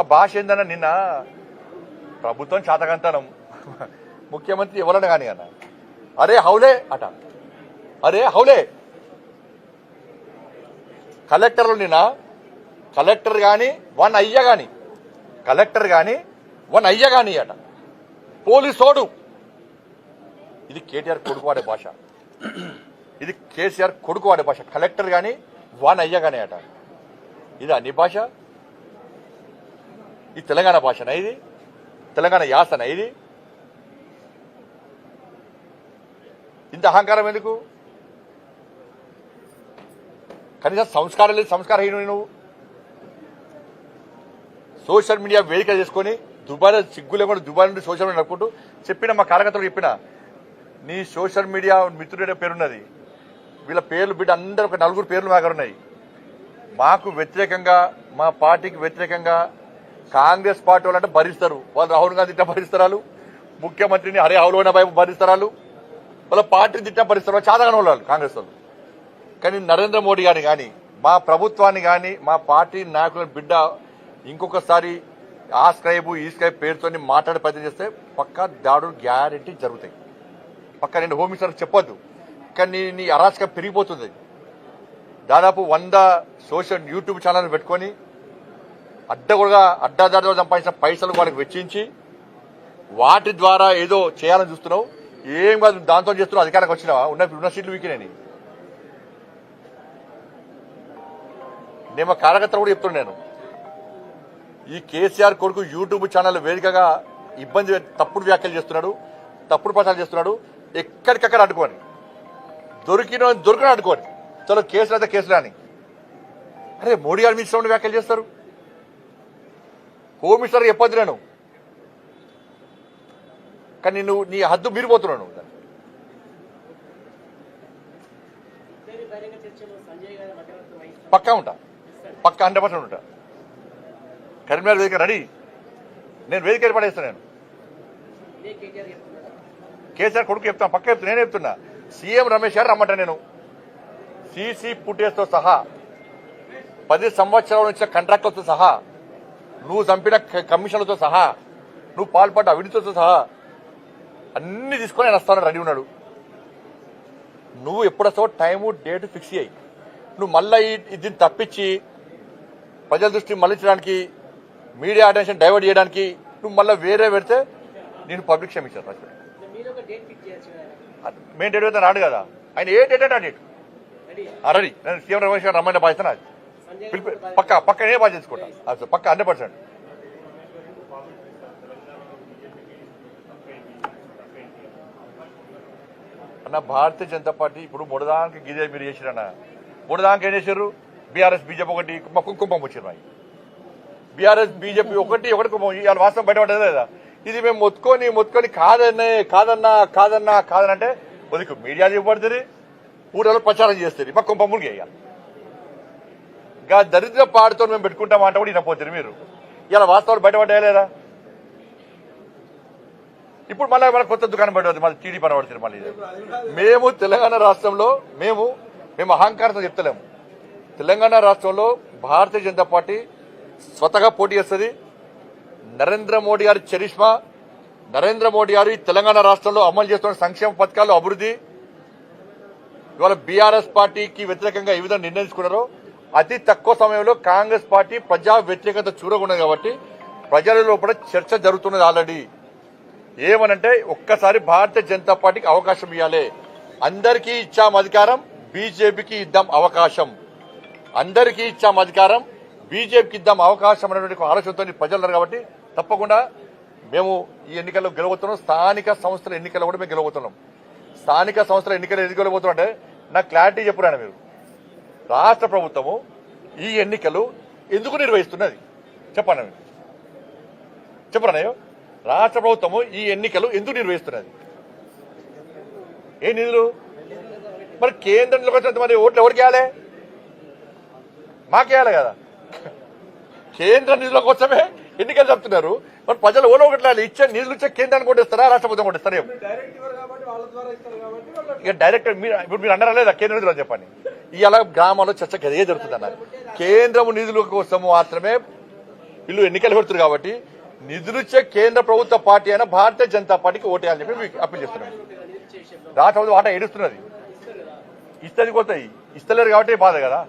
ఆ భాష ఏందన్న నిన్న? ప్రభుత్వం చాతకంతనం. ముఖ్యమంత్రి ఎవరన్నా కానీ అన్న. అరే హౌలే అట. అరే హౌలే. కలెక్టర్లు నిన్న కలెక్టర్ కానీ వన్ అయ్య కానీ కలెక్టర్ కానీ వన్ అయ్య కానీ అట. పోలీసోడు ఇది కేటీఆర్ కొడుకు వాడే భాష. ఇది కేసీఆర్ కొడుకు వాడే భాష. కలెక్టర్ కానీ వన్ అయ్య కానీ అట. ఇది అన్ని భాష? ఈ తెలంగాణ భాషనా ఇది? తెలంగాణ యాసన ఇది? ఇంత అహంకారం ఎందుకు? కనీసం సంస్కారం లేదు సంస్కారహీనుడు నువ్వు. సోషల్ మీడియా వేదిక చేసుకొని దుబాయ్ సిగ్గు దుబాయ్ నుండి సోషల్ మీడియా నడుపుకుంటూ చెప్పిన మా కార్యకర్తలు చెప్పిన నీ సోషల్ మీడియా మిత్రుడే పేరున్నది. వీళ్ళ పేర్లు బిడ్డ అందరూ ఒక నలుగురు పేర్లు మా దగ్గర ఉన్నాయి. మాకు వ్యతిరేకంగా మా పార్టీకి వ్యతిరేకంగా కాంగ్రెస్ పార్టీ వాళ్ళు అంటే భరిస్తారు. వాళ్ళు రాహుల్ గాంధీ తిట్ట భరిస్తారు ముఖ్యమంత్రిని హరే హౌలోన వైపు భరిస్తారు వాళ్ళ. పార్టీని తిట్ట భరిస్తారు చాదగానే వాళ్ళు కాంగ్రెస్ వాళ్ళు. కానీ నరేంద్ర మోడీ గారిని కానీ మా ప్రభుత్వాన్ని కానీ మా పార్టీ నాయకుల బిడ్డ ఇంకొకసారి ఆ స్క్రైబ్ ఈ స్క్రైబ్ పేరుతోని మాట్లాడే ప్రయత్నం చేస్తే పక్కా దాడులు గ్యారెంటీ జరుగుతాయి. పక్క నేను హోమ్ మినిస్టర్ చెప్పొద్దు. కానీ నీ- నీ అరాచకం పెరిగిపోతుంది. దాదాపు వంద సోషల్ యూట్యూబ్ ఛానల్ పెట్టుకొని అడ్డగొడగా అడ్డాదారిలో సంపాదించిన పైసలు వాళ్ళకి వెచ్చించి వాటి ద్వారా ఏదో చేయాలని చూస్తున్నావు. ఏం కాదు దాంతో చేస్తున్నావు అధికారానికి వచ్చినావా ఉన్న ఉన్న సీట్లు వీకినాయి నేను కార్యకర్తలు కూడా చెప్తున్నాను నేను. ఈ కేసీఆర్ కొడుకు యూట్యూబ్ ఛానల్ వేదికగా ఇబ్బంది తప్పుడు వ్యాఖ్యలు చేస్తున్నాడు తప్పుడు ప్రచారం చేస్తున్నాడు. ఎక్కడికక్కడ అడ్డుకోని. దొరికిన దొరికిన అడ్డుకోని. చలో కేసులు అయితే కేసులు అని. అరే మోడీ గారు మీ వ్యాఖ్యలు చేస్తారు. కోమిషనర్ మినిస్టర్ చెప్పొద్దు నేను కానీ నువ్వు నీ హద్దు మీరిపోతున్నావు నువ్వు. పక్కా ఉంటా. పక్కా హండ్రెడ్ పర్సెంట్ ఉంటా. కరీంనగర్ వేదిక రెడీ. నేను వేదిక ఏర్పడేస్తాను నేను. కేసీఆర్ కొడుకు చెప్తాను పక్క చెప్తున్నా నేను చెప్తున్నా. సీఎం రమేష్ గారు రమ్మంటా నేను. సీసీ పుట్టేస్తో సహా పది సంవత్సరాల నుంచి కాంట్రాక్టులతో సహా నువ్వు చంపిన కమిషన్లతో సహా నువ్వు పాల్పడ్డ అవినీతితో సహా అన్ని తీసుకొని ఆయన వస్తానని రెడీ ఉన్నాడు. నువ్వు ఎప్పుడు వస్తావో టైము డేట్ ఫిక్స్ అయ్యి నువ్వు మళ్ళీ దీన్ని తప్పించి ప్రజల దృష్టి మళ్ళించడానికి మీడియా అటెన్షన్ డైవర్ట్ చేయడానికి నువ్వు మళ్ళీ వేరే పెడితే నేను పబ్లిక్ క్షమించాను రాజు మీరు ఒక డేట్ అయితే రాడు కదా. ఆయన ఏ డేట్ అంటే ఆ డేట్? రెడీ. రెడీ. నేను సీఎం రమేష్ గారు రమ్మని బాధ్యత నాది. పిలిపి పక్క పక్క నేను బాధ్యత తీసుకుంటా? పక్క హండ్రెడ్ పర్సెంట్ అన్న భారతీయ జనతా పార్టీ ఇప్పుడు మూడదానికి గిదే మీరు చేసిరన్న. మూడదానికి ఏం చేశారు బీఆర్ఎస్ బీజేపీ ఒకటి కుంకుమం వచ్చారు బీఆర్ఎస్ బీజేపీ ఒకటి ఒకటి కుంభం ఇవాళ వాస్తవం బయటపడేది లేదా? ఇది మేము మొత్తుకొని మొత్తుకొని కాదన్నే కాదన్నా కాదన్నా కాదనంటే వదికు మీడియా చెప్పబడుతుంది ఊళ్ళలో ప్రచారం చేస్తుంది. మా కుంభములు చేయాలి ఇంకా దరిద్ర పాడుతో మేము పెట్టుకుంటాం అంటే కూడా వినపోతుంది మీరు. ఇలా వాస్తవాలు బయటపడ్డాయా లేదా ఇప్పుడు మళ్ళీ మన కొత్త దుకాణం పడుతుంది మళ్ళీ టీడీ పడబడుతుంది మళ్ళీ మేము తెలంగాణ రాష్ట్రంలో మేము మేము అహంకారంతో చెప్తలేము. తెలంగాణ రాష్ట్రంలో భారతీయ జనతా పార్టీ స్వతగా పోటీ చేస్తుంది. నరేంద్ర మోడీ గారి చరిష్మా నరేంద్ర మోడీ గారు తెలంగాణ రాష్ట్రంలో అమలు చేస్తున్న సంక్షేమ పథకాలు అభివృద్ధి ఇవాళ బీఆర్ఎస్ పార్టీకి వ్యతిరేకంగా ఏ విధంగా నిర్ణయించుకున్నారో అతి తక్కువ సమయంలో కాంగ్రెస్ పార్టీ ప్రజా వ్యతిరేకత చూడకుండా కాబట్టి ప్రజల లోపల చర్చ జరుగుతున్నది ఆల్రెడీ. ఏమనంటే ఒక్కసారి భారతీయ జనతా పార్టీకి అవకాశం ఇవ్వాలి అందరికీ ఇచ్చాం అధికారం బీజేపీకి ఇద్దాం అవకాశం. అందరికీ ఇచ్చాం అధికారం బీజేపీకి ఇద్దాం అవకాశం అనేటువంటి ఆలోచనతో ప్రజలున్నారు కాబట్టి తప్పకుండా మేము ఈ ఎన్నికల్లో గెలవబోతున్నాం. స్థానిక సంస్థల ఎన్నికల్లో కూడా మేము గెలవబోతున్నాం. స్థానిక సంస్థల ఎన్నికలు ఎందుకు గెలవబోతున్నాం అంటే నాకు క్లారిటీ చెప్పురాను మీరు. రాష్ట్ర ప్రభుత్వము ఈ ఎన్నికలు ఎందుకు నిర్వహిస్తున్నది? చెప్పండి చెప్పరానయ్యో రాష్ట్ర ప్రభుత్వము ఈ ఎన్నికలు ఎందుకు నిర్వహిస్తున్నది? ఏ నిధులు? మరి కేంద్రంలోకి వచ్చినంత మరి ఓట్లు ఎవరికి వేయాలి? మాకేయాలి కదా. కేంద్ర నిధుల కోసమే ఎన్నికలు చెప్తున్నారు మరి ప్రజలు ఓలో ఒకటి ఇచ్చే నిధులు ఇచ్చే కేంద్రాన్ని కొట్టేస్తారా? రాష్ట్ర ప్రభుత్వం కొట్టేస్తారా ఇక డైరెక్ట్ మీరు ఇప్పుడు మీరు అన్నారా లేదా? కేంద్ర నిధులు అని చెప్పండి ఇవాళ గ్రామాల్లో చర్చ అదే జరుగుతుంది అన్నారు కేంద్రము నిధుల కోసం మాత్రమే వీళ్ళు ఎన్నికలు పెడుతున్నారు కాబట్టి నిధులిచ్చే కేంద్ర ప్రభుత్వ పార్టీ అయినా భారతీయ జనతా పార్టీకి ఓటేయాలని చెప్పి మీకు అప్పీల్ చేస్తున్నాం. రాష్ట్ర ప్రభుత్వం వాటా ఏడుస్తున్నది. ఇస్తుంది పోతాయి. ఇస్తలేరు కాబట్టి బాధ కదా.